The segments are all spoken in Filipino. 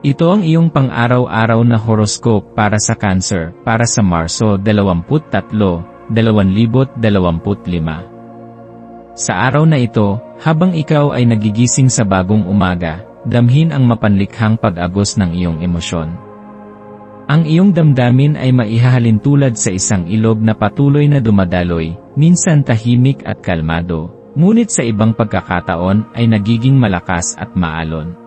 Ito ang iyong pang-araw-araw na horoscope para sa Cancer para sa Marso 23, 2025. Sa araw na ito, habang ikaw ay nagigising sa bagong umaga, damhin ang mapanlikhang pag-agos ng iyong emosyon. Ang iyong damdamin ay maihahalin tulad sa isang ilog na patuloy na dumadaloy, minsan tahimik at kalmado, ngunit sa ibang pagkakataon ay nagiging malakas at maalon.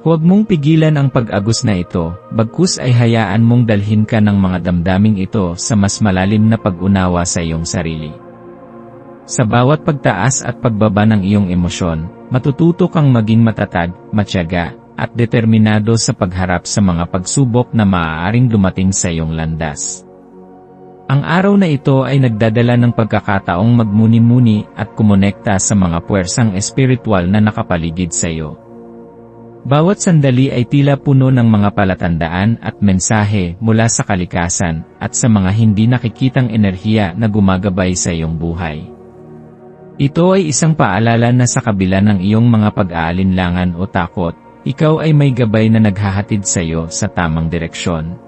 Huwag mong pigilan ang pag-agos na ito, bagkus ay hayaan mong dalhin ka ng mga damdaming ito sa mas malalim na pag-unawa sa iyong sarili. Sa bawat pagtaas at pagbaba ng iyong emosyon, matututo kang maging matatag, matyaga, at determinado sa pagharap sa mga pagsubok na maaaring dumating sa iyong landas. Ang araw na ito ay nagdadala ng pagkakataong magmuni-muni at kumonekta sa mga puwersang espiritual na nakapaligid sa iyo. Bawat sandali ay tila puno ng mga palatandaan at mensahe mula sa kalikasan at sa mga hindi nakikitang enerhiya na gumagabay sa iyong buhay. Ito ay isang paalala na sa kabila ng iyong mga pag-aalinlangan o takot, ikaw ay may gabay na naghahatid sa iyo sa tamang direksyon.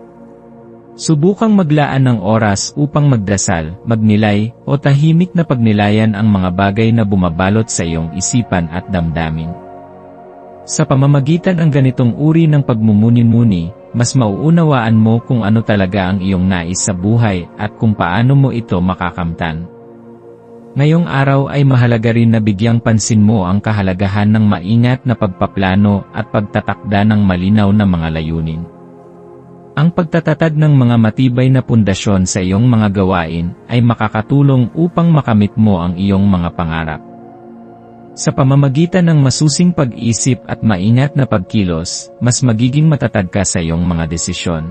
Subukang maglaan ng oras upang magdasal, magnilay, o tahimik na pagnilayan ang mga bagay na bumabalot sa iyong isipan at damdamin. Sa pamamagitan ng ganitong uri ng pagmumuni-muni, mas mauunawaan mo kung ano talaga ang iyong nais sa buhay at kung paano mo ito makakamtan. Ngayong araw ay mahalaga rin na bigyang pansin mo ang kahalagahan ng maingat na pagpaplano at pagtatakda ng malinaw na mga layunin. Ang pagtatatag ng mga matibay na pundasyon sa iyong mga gawain ay makakatulong upang makamit mo ang iyong mga pangarap. Sa pamamagitan ng masusing pag-isip at maingat na pagkilos, mas magiging matatag ka sa iyong mga desisyon.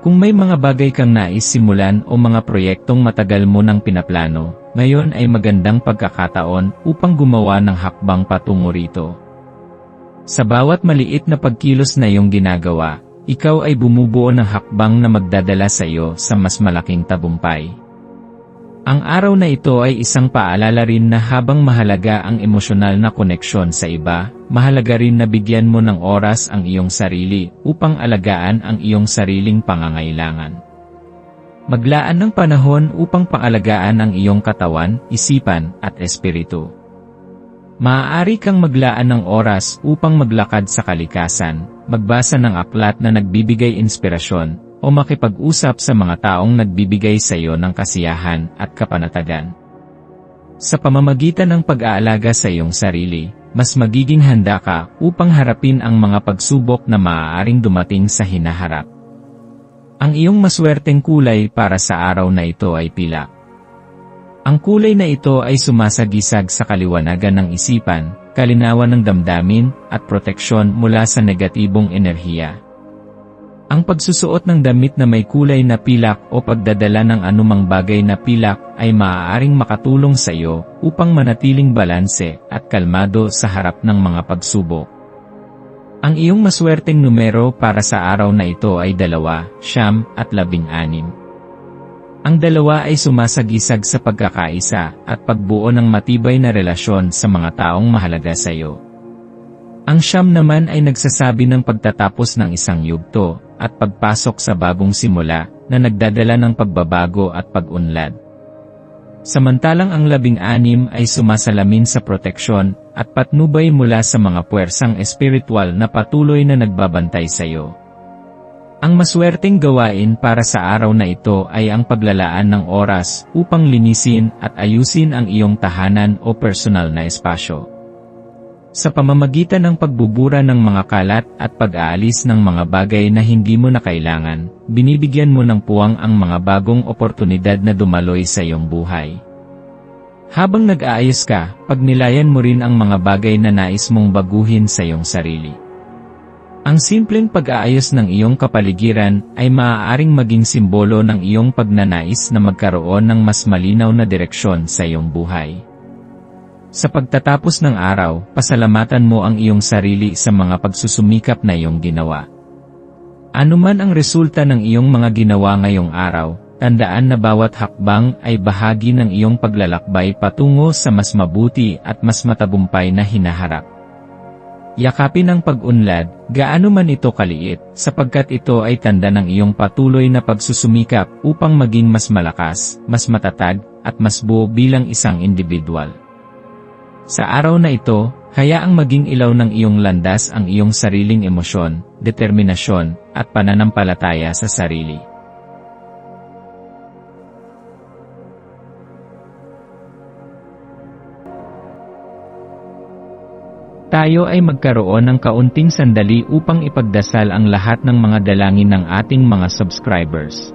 Kung may mga bagay kang nais simulan o mga proyektong matagal mo nang pinaplano, ngayon ay magandang pagkakataon upang gumawa ng hakbang patungo rito. Sa bawat maliit na pagkilos na iyong ginagawa, ikaw ay bumubuo ng hakbang na magdadala sa iyo sa mas malaking tabumpay. Ang araw na ito ay isang paalala rin na habang mahalaga ang emosyonal na koneksyon sa iba, mahalaga rin na bigyan mo ng oras ang iyong sarili upang alagaan ang iyong sariling pangangailangan. Maglaan ng panahon upang pangalagaan ang iyong katawan, isipan, at espiritu. Maaari kang maglaan ng oras upang maglakad sa kalikasan, magbasa ng aklat na nagbibigay inspirasyon, o makipag-usap sa mga taong nagbibigay sa iyo ng kasiyahan at kapanatagan. Sa pamamagitan ng pag-aalaga sa iyong sarili, mas magiging handa ka upang harapin ang mga pagsubok na maaaring dumating sa hinaharap. Ang iyong maswerteng kulay para sa araw na ito ay pila. Ang kulay na ito ay sumasagisag sa kaliwanagan ng isipan, kalinawan ng damdamin, at proteksyon mula sa negatibong enerhiya. Ang pagsusuot ng damit na may kulay na pilak o pagdadala ng anumang bagay na pilak ay maaaring makatulong sa iyo upang manatiling balanse at kalmado sa harap ng mga pagsubok. Ang iyong maswerteng numero para sa araw na ito ay dalawa, siyam, at labing anim. Ang dalawa ay sumasagisag sa pagkakaisa at pagbuo ng matibay na relasyon sa mga taong mahalaga sa iyo. Ang siyam naman ay nagsasabi ng pagtatapos ng isang yugto, at pagpasok sa bagong simula na nagdadala ng pagbabago at pag-unlad. Samantalang ang labing-anim ay sumasalamin sa proteksyon at patnubay mula sa mga puwersang espiritual na patuloy na nagbabantay sa iyo. Ang maswerteng gawain para sa araw na ito ay ang paglalaan ng oras upang linisin at ayusin ang iyong tahanan o personal na espasyo. Sa pamamagitan ng pagbubura ng mga kalat at pag-aalis ng mga bagay na hindi mo na kailangan, binibigyan mo ng puwang ang mga bagong oportunidad na dumaloy sa iyong buhay. Habang nag-aayos ka, pagnilayan mo rin ang mga bagay na nais mong baguhin sa iyong sarili. Ang simpleng pag-aayos ng iyong kapaligiran ay maaaring maging simbolo ng iyong pagnanais na magkaroon ng mas malinaw na direksyon sa iyong buhay. Sa pagtatapos ng araw, pasalamatan mo ang iyong sarili sa mga pagsusumikap na iyong ginawa. Ano man ang resulta ng iyong mga ginawa ngayong araw, tandaan na bawat hakbang ay bahagi ng iyong paglalakbay patungo sa mas mabuti at mas matagumpay na hinaharap. Yakapin ang pag-unlad, gaano man ito kaliit, sapagkat ito ay tanda ng iyong patuloy na pagsusumikap upang maging mas malakas, mas matatag, at mas buo bilang isang individual. Sa araw na ito, hayaang maging ilaw ng iyong landas ang iyong sariling emosyon, determinasyon, at pananampalataya sa sarili. Tayo ay magkaroon ng kaunting sandali upang ipagdasal ang lahat ng mga dalangin ng ating mga subscribers,